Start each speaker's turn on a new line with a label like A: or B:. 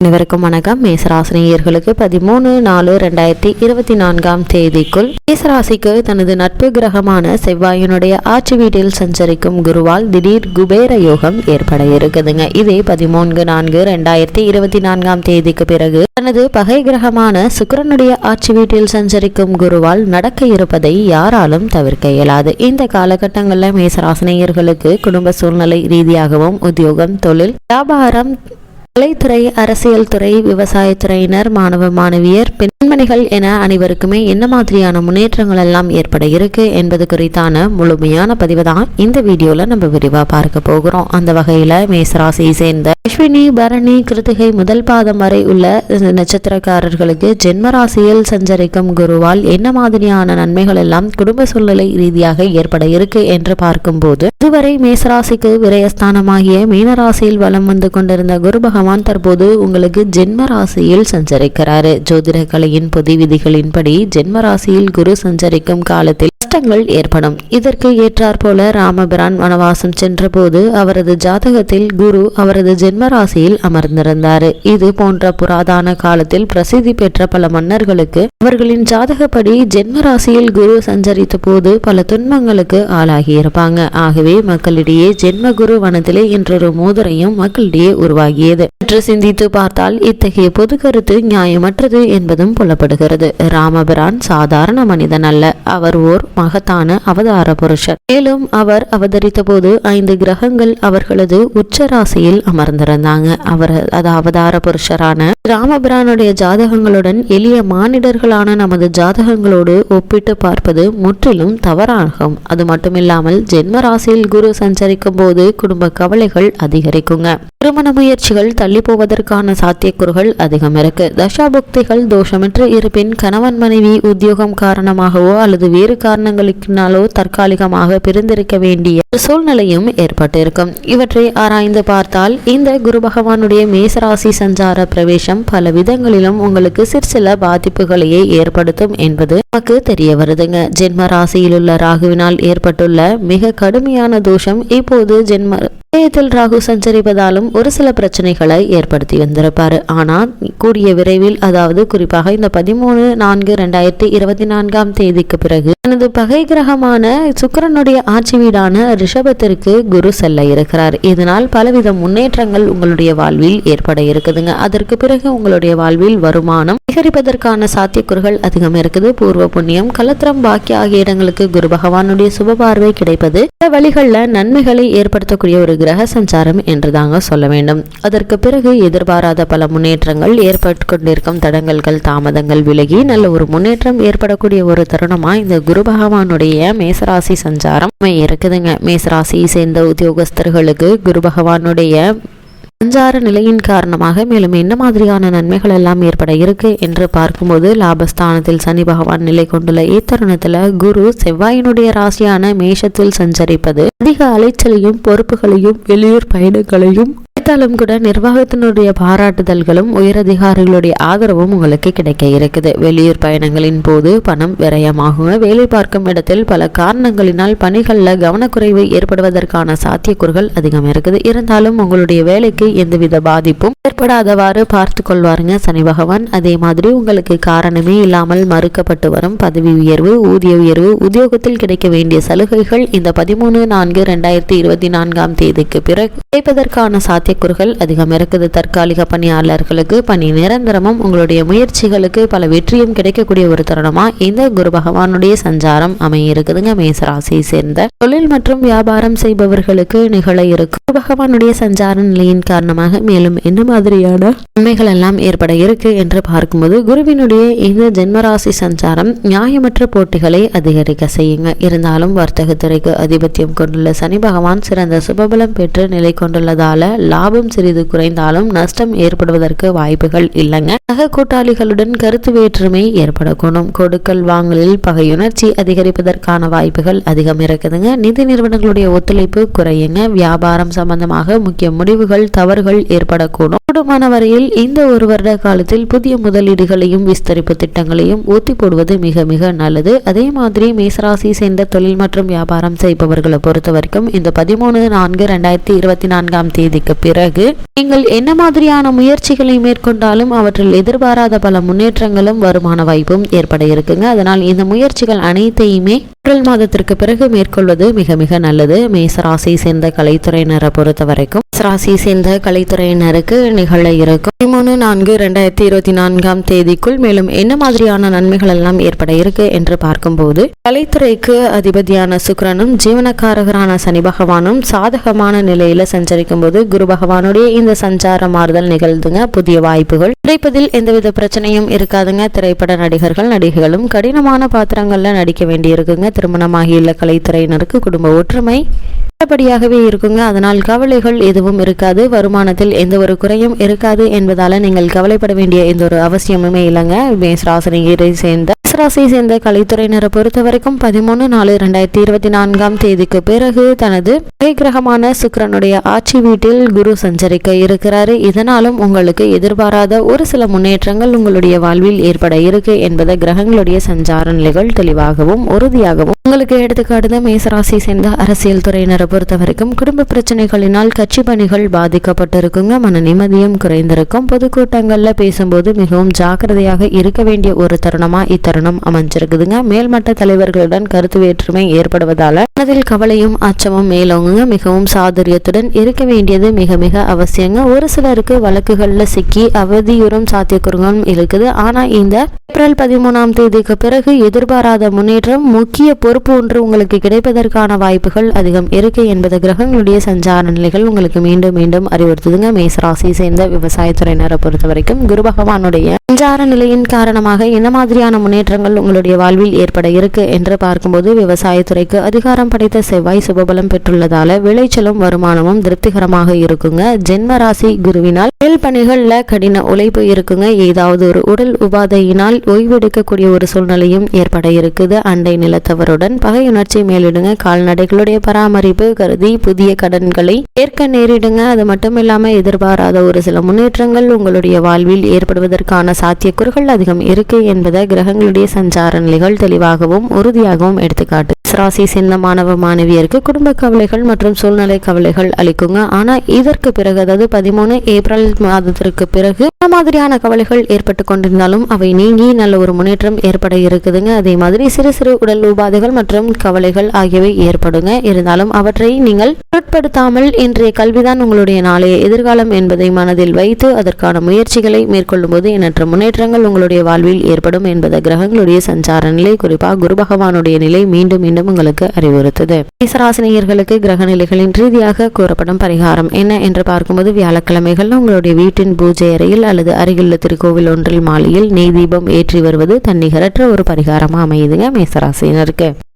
A: அனைவருக்கும் வணக்கம். மேசராசினியர்களுக்கு பதிமூணு நாலு ரெண்டாயிரத்தி இருபத்தி நான்காம் தேதிக்குள் மேசராசிக்கு தனது நட்பு கிரகமான செவ்வாயினுடைய ஆட்சி வீட்டில் சஞ்சரிக்கும் குருவால் திடீர் குபேர யோகம் ஏற்பட இருக்குதுங்க. இதே பதிமூன்று நான்கு ரெண்டாயிரத்தி இருபத்தி நான்காம் தேதிக்கு பிறகு தனது பகை கிரகமான சுக்கரனுடைய ஆட்சி வீட்டில் சஞ்சரிக்கும் குருவால் நடக்க இருப்பதை யாராலும் தவிர்க்க இயலாது. இந்த காலகட்டங்களில் மேசராசினியர்களுக்கு குடும்ப சூழ்நிலை ரீதியாகவும் உத்தியோகம் தொழில் வியாபாரம் கலைத்துறை அரசியல் துறை விவசாயத்துறையினர் மாணவ மாணவியர் பெண்மணிகள் என அனைவருக்குமே என்ன மாதிரியான முன்னேற்றங்கள் எல்லாம் ஏற்பட இருக்கு என்பது குறித்தான முழுமையான பதிவு தான் இந்த வீடியோல நம்ம விரிவா பார்க்க போகிறோம். அந்த வகையில மேசராசியை சேர்ந்த அஸ்வினி பரணி கிருத்திகை முதல் பாதம் வரை உள்ள நட்சத்திரக்காரர்களுக்கு ஜென்மராசியில் சஞ்சரிக்கும் குருவால் என்ன மாதிரியான நன்மைகள் எல்லாம் குடும்ப சூழ்நிலை ரீதியாக ஏற்பட இருக்கு என்று பார்க்கும்போது இதுவரை மேசராசிக்கு விரயஸ்தானமாகிய மீனராசியில் வலம் வந்து கொண்டிருந்த குரு பகவான் தற்போது உங்களுக்கு ஜென்ம ராசியில் சஞ்சரிக்கிறாரு. ஜோதிட கலையின் பொது விதிகளின்படி ஜென்ம ராசியில் குரு சஞ்சரிக்கும் காலத்தில் கஷ்டங்கள் ஏற்படும். இதற்கு ஏற்றாற்போல ராமபிரான் வனவாசம் சென்றபோது அவரது ஜாதகத்தில் குரு அவரது ஜென்ம ராசியில் அமர்ந்திருந்தார். இது போன்ற புராதான காலத்தில் பிரசித்தி பெற்ற பல மன்னர்களுக்கு அவர்களின் ஜாதகப்படி ஜென்ம ராசியில் குரு சஞ்சரித்த போது பல துன்பங்களுக்கு ஆளாகி இருப்பாங்க ஆகவே மக்களிடையே ஜென்ம குரு வனத்திலே என்றொரு மோதிரையும் மக்களிடையே உருவாகியது. சற்று சிந்தித்து பார்த்தால் இத்தகைய பொது கருத்து நியாயமற்றது என்பதும் புலப்படுகிறது. ராமபிரான் சாதாரண மனிதன் அல்ல. அவர் ஓர் மகத்தான அவதார புருஷர். மேலும் அவர் அவதரித்த போது ஐந்து கிரகங்கள் அவர்களது உச்ச ராசியில் அமர்ந்திருந்தாங்க. அவர் அது அவதார புருஷரான ராமபிரானுடைய ஜாதகங்களுடன் எளிய மானிடர்களான நமது ஜாதகங்களோடு ஒப்பிட்டு பார்ப்பது முற்றிலும் தவறாகும். அது மட்டுமில்லாமல் ஜென்ம ராசியில் குரு சஞ்சரிக்கும் போது குடும்ப கவலைகள் அதிகரிக்குங்க. திருமண முயற்சிகள் தள்ளி போவதற்கான சாத்தியக்கூறுகள் அதிகம் இருக்கு. தசாபுக்திகள் தோஷமற்று இருப்பின் கணவன் மனைவி உத்தியோகம் காரணமாகவோ அல்லது வேறு காரணங்களுக்கினாலோ தற்காலிகமாக பிரிந்திருக்க வேண்டிய சூழ்நிலையும் ஏற்பட்டிருக்கும். இவற்றை ஆராய்ந்து பார்த்தால் இந்த குரு பகவானுடைய மேசராசி சஞ்சார பிரவேசம் பல விதங்களிலும் உங்களுக்கு சிற்சில பாதிப்புகளையே ஏற்படுத்தும் என்பது நமக்கு தெரிய வருதுங்க. ஜென்ம ராசியிலுள்ள ராகுவினால் ஏற்பட்டுள்ள மிக கடுமையான தோஷம் இப்போது ஜென்ம ராகு சஞ்சரிப்பதாலும் ஒரு சில பிரச்சனைகளை ஏற்படுத்தி வந்திருப்பார். ஆனால் கூடிய விரைவில் அதாவது குறிப்பாக இந்த பதிமூணு நான்கு ரெண்டாயிரத்தி இருபத்தி நான்காம் தேதிக்கு பிறகு தனது பகை கிரகமான சுக்கரனுடைய ஆட்சி வீடான ரிஷபத்திற்கு குரு செல்ல இருக்கிறார். இதனால் பலவித முன்னேற்றங்கள் உங்களுடைய வாழ்வில் ஏற்பட இருக்குதுங்க. அதற்கு பிறகு உங்களுடைய வாழ்வில் வருமானம் அதிகரிப்பதற்கான சாத்தியக்கூறுகள் அதிகம் இருக்குது. பூர்வ புண்ணியம் கலத்திரம் பாக்கிய ஆகிய இடங்களுக்கு குரு பகவானுடைய சுப பார்வை கிடைப்பது இந்த வழிகளில் நன்மைகளை ஏற்படுத்தக்கூடிய ஒரு கிரக சஞ்சாரம் என்று தாங்க சொல்ல வேண்டும். அதற்கு பிறகு எதிர்பாராத பல முன்னேற்றங்கள் ஏற்பட்டு கொண்டிருக்கும் தடங்கல்கள் தாமதங்கள் விலகி நல்ல ஒரு முன்னேற்றம் ஏற்படக்கூடிய ஒரு தருணமா இந்த குரு பகவானுடைய மேசராசி சஞ்சாரம் இருக்குதுங்க மேசராசியை சேர்ந்த உத்தியோகஸ்தர்களுக்கு குரு பகவானுடைய சஞ்சார நிலையின் காரணமாக மேலும் என்ன மாதிரியான நன்மைகள் எல்லாம் ஏற்பட இருக்கு என்று பார்க்கும்போது லாபஸ்தானத்தில் சனி பகவான் நிலை கொண்டுள்ள இத்தருணத்துல குரு செவ்வாயினுடைய ராசியான மேஷத்தில் சஞ்சரிப்பது அதிக அலைச்சலையும் பொறுப்புகளையும் வெளியூர் பயணங்களையும் எடுத்தாலும் கூட நிர்வாகத்தினுடைய பாராட்டுதல்களும் உயரதிகாரிகளுடைய ஆதரவும் உங்களுக்கு கிடைக்க இருக்குது. வெளியூர் பயணங்களின் போது பணம் விரயமாகும் வேலை பார்க்கும் இடத்தில் பல காரணங்களினால் பணிகளில் கவனக்குறைவு ஏற்படுவதற்கான சாத்தியக்கூறுகள் அதிகம் இருக்குது. இருந்தாலும் உங்களுடைய வேலைக்கு எந்தவித பாதிப்பும் ஏற்படாதவாறு பார்த்து கொள்வாருங்க சனி பகவான். அதே மாதிரி உங்களுக்கு காரணமே இல்லாமல் மறுக்கப்பட்டு வரும் பதவி உயர்வு ஊதிய உயர்வு உத்தியோகத்தில் கிடைக்க வேண்டிய சலுகைகள் இந்த பதிமூணு நான்கு ரெண்டாயிரத்தி இருபத்தி நான்காம் தேதிக்கு பிறகு கிடைப்பதற்கான சாத்திய பணிக்குறுகள் அதிகம் இருக்குது தற்காலிக பணியாளர்களுக்கு பணி நிரந்தரமும் உங்களுடைய முயற்சிகளுக்கு பல வெற்றியும் கிடைக்கக்கூடிய ஒரு தருணமா? இந்த குரு பகவானுடைய சஞ்சாரம் அமையிருக்குதுங்க மேசராசியை சேர்ந்த. தொழில் மற்றும் வியாபாரம் செய்பவர்களுக்கு நிகழ இருக்கும் குரு பகவானுடைய சஞ்சார நிலையின் காரணமாக மேலும் என்ன மாதிரியான நன்மைகள் எல்லாம் ஏற்பட இருக்கு என்று பார்க்கும்போது குருவினுடைய இந்த ஜென்மராசி சஞ்சாரம் நியாயமற்ற போட்டிகளை அதிகரிக்க செய்யுங்க. இருந்தாலும் வர்த்தகத்துறைக்கு அதிபத்தியம் கொண்டுள்ள சனி பகவான் சிறந்த சுபபலம் பெற்று நிலை கொண்டுள்ளதால லாபம் சிறிது குறைந்தாலும் நஷ்டம் ஏற்படுவதற்கு வாய்ப்புகள் இல்லைங்க. சக கூட்டாளிகளுடன் கருத்து வேற்றுமை ஏற்படக்கூடும். கொடுக்கல் வாங்கலில் பகையுணர்ச்சி அதிகரிப்பதற்கான வாய்ப்புகள் அதிகம் இருக்குதுங்க. நிதி நிறுவனங்களுடைய ஒத்துழைப்பு குறையுங்க. வியாபாரம் சம்பந்தமாக முக்கிய முடிவுகள் தவறுகள் ஏற்படக்கூடும். கூடுமான வரையில் இந்த ஒரு வருட காலத்தில் புதிய முதலீடுகளையும் விஸ்தரிப்பு திட்டங்களையும் ஒத்தி போடுவது மிக மிக நல்லது. அதே மாதிரி மேசராசி சேர்ந்த தொழில் மற்றும் வியாபாரம் செய்பவர்களை பொறுத்த வரைக்கும் இந்த பதிமூணு நான்கு ரெண்டாயிரத்தி இருபத்தி நான்காம் தேதிக்கு பிறகு பிறகு நீங்கள் என்ன மாதிரியான முயற்சிகளை மேற்கொண்டாலும் அவற்றில் எதிர்பாராத பல முன்னேற்றங்களும் வருமான வாய்ப்பும் ஏற்பட இருக்குங்க. அதனால் இந்த முயற்சிகள் அனைத்தையுமே ஏப்ரல் மாதத்திற்கு பிறகு மேற்கொள்வது மிக மிக நல்லது. மேசராசியை சேர்ந்த கலைத்துறையினரை பொறுத்த வரைக்கும் மேசராசி சேர்ந்த கலைத்துறையினருக்கு நிகழ இருக்கும். பதிமூணு நான்கு ரெண்டாயிரத்தி இருபத்தி நான்காம் தேதிக்குள் மேலும் என்ன மாதிரியான நன்மைகள் எல்லாம் ஏற்பட இருக்கு என்று பார்க்கும்போது கலைத்துறைக்கு அதிபதியான சுக்கிரனும் ஜீவனக்காரகரான சனி பகவானும் சாதகமான நிலையில சஞ்சரிக்கும் போது குரு பகவான் பகவானுடைய இந்த சஞ்சார மாறுதல் நிகழ்ந்துங்க. புதிய வாய்ப்புகள். கிடைப்பதில் எந்தவித பிரச்சனையும் இருக்காதுங்க. திரைப்பட நடிகர்கள் நடிகைகளும் கடினமான பாத்திரங்கள்ல நடிக்க வேண்டி இருக்குங்க திருமணமாகியுள்ள கலைத்துறையினருக்கு குடும்ப ஒற்றுமை நல்லபடியாகவே இருக்குங்க. அதனால் கவலைகள் எதுவும் இருக்காது. வருமானத்தில் எந்த ஒரு குறையும் இருக்காது என்பதால நீங்கள் கவலைப்பட வேண்டிய எந்த ஒரு அவசியமுமே இல்லைங்க. மேசராசினியரை சேர்ந்த மேசராசியை சேர்ந்த கலைத்துறையினரை பொறுத்த வரைக்கும் பதிமூணு நாலு ரெண்டாயிரத்தி இருபத்தி நான்காம் தேதிக்கு பிறகு தனது கிரகமான சுக்கரனுடைய ஆட்சி வீட்டில் குரு சஞ்சரிக்க இருக்கிறாரு. இதனாலும் உங்களுக்கு எதிர்பாராத ஒரு சில முன்னேற்றங்கள் உங்களுடைய வாழ்வில் ஏற்பட இருக்கு என்பதை கிரகங்களுடைய சஞ்சார நிலைகள் தெளிவாகவும் உறுதியாகவும் உங்களுக்கு எடுத்துக்காட்டுத. மேசராசியை சேர்ந்த அரசியல் துறையினரை பொறுத்த வரைக்கும் குடும்ப பிரச்சனைகளினால் கட்சி பணிகள் பாதிக்கப்பட்டிருக்குங்க. மன நிம்மதியும் குறைந்திருக்கும். பொதுக்கூட்டங்களில் பேசும்போது மிகவும் ஜாக்கிரதையாக இருக்க வேண்டிய ஒரு தருணமா இத்தருணம் அமைஞ்சிருக்குதுங்க. மேல்மட்ட தலைவர்களுடன் கருத்து வேற்றுமை ஏற்படுவதால மனதில் கவலையும் அச்சமும் மேலோங்குங்க. மிகவும் சாதுரியத்துடன் இருக்க வேண்டியது மிக மிக அவசியங்க. ஒரு சிலருக்கு வழக்குகள்ல சிக்கி அவதியுறும் சாத்தியக்கூறுகளும் இருக்குது. ஆனா இந்த ஏப்ரல் பதிமூணாம் தேதிக்கு பிறகு எதிர்பாராத முன்னேற்றம் முக்கிய பொறுப்பு ஒன்று உங்களுக்கு கிடைப்பதற்கான வாய்ப்புகள் அதிகம் இருக்கு என்பது கிரகங்களுடைய சஞ்சார நிலைகள் உங்களுக்கு மீண்டும் மீண்டும் அறிவுறுத்துதுங்க. மேசராசி சேர்ந்த விவசாயத்துறையினரை பொறுத்த வரைக்கும் குரு பகவானுடைய சஞ்சார நிலையின் காரணமாக என்ன மாதிரியான முன்னேற்றம் மாற்றங்கள் உங்களுடைய வாழ்வில் ஏற்பட இருக்கு என்று பார்க்கும்போது விவசாயத்துறைக்கு அதிகாரம் படைத்த செவ்வாய் சுபபலம் பெற்றுள்ளதால விளைச்சலும் வருமானமும் திருப்திகரமாக இருக்குங்க. ஜென்ம ராசி குருவினால் மேல் பணிகள்ல கடின உழைப்பு இருக்குங்க. ஏதாவது ஒரு உடல் உபாதையினால் ஓய்வெடுக்கக்கூடிய ஒரு சூழ்நிலையும் ஏற்பட இருக்குது. அண்டை நிலத்தவருடன் பகையுணர்ச்சி மேலிடுங்க. கால்நடைகளுடைய பராமரிப்பு கருதி புதிய கடன்களை ஏற்க நேரிடுங்க. அது மட்டும் இல்லாம எதிர்பாராத ஒரு சில முன்னேற்றங்கள் உங்களுடைய வாழ்வில் ஏற்படுவதற்கான சாத்தியக்கூறுகள் அதிகம் இருக்கு என்பதை கிரகங்களுடைய சஞ்சார நிலைகள் தெளிவாகவும் உறுதியாகவும் எடுத்துக்காட்டு. ராசி சேர்ந்த மாணவ மாணவியருக்கு குடும்ப கவலைகள் மற்றும் சூழ்நிலை கவலைகள் அளிக்குங்க. ஆனா இதற்கு பிறகு அதாவது பதிமூணு ஏப்ரல் மாதத்திற்கு பிறகு இந்த மாதிரியான கவலைகள் ஏற்பட்டு கொண்டிருந்தாலும் அவை நீங்கி நல்ல ஒரு முன்னேற்றம் ஏற்பட இருக்குதுங்க. அதே மாதிரி சிறு சிறு உடல் உபாதைகள் மற்றும் கவலைகள் ஆகியவை ஏற்படுங்க. இருந்தாலும் அவற்றை நீங்கள் பொருட்படுத்தாமல் இன்றைய கல்விதான் உங்களுடைய நாளைய எதிர்காலம் என்பதை மனதில் வைத்து அதற்கான முயற்சிகளை மேற்கொள்ளும் போது எண்ணற்ற முன்னேற்றங்கள் உங்களுடைய வாழ்வில் ஏற்படும் என்பதை உங்களுடைய சஞ்சார நிலை குறிப்பாக குரு பகவானுடைய நிலை மீண்டும் மீண்டும் உங்களுக்கு அறிவுறுத்துது. மேசராசினியர்களுக்கு கிரக நிலைகளின் ரீதியாக கூறப்படும் பரிகாரம் என்ன என்று பார்க்கும்போது வியாழக்கிழமைகள் உங்களுடைய வீட்டின் பூஜை அறையில் அல்லது அருகிலுள்ள திருக்கோவில் ஒன்றில் மாலையில் நெய் தீபம் ஏற்றி வருவது தன்னிகரற்ற ஒரு பரிகாரமாக அமையுதுங்க மேசராசினருக்கு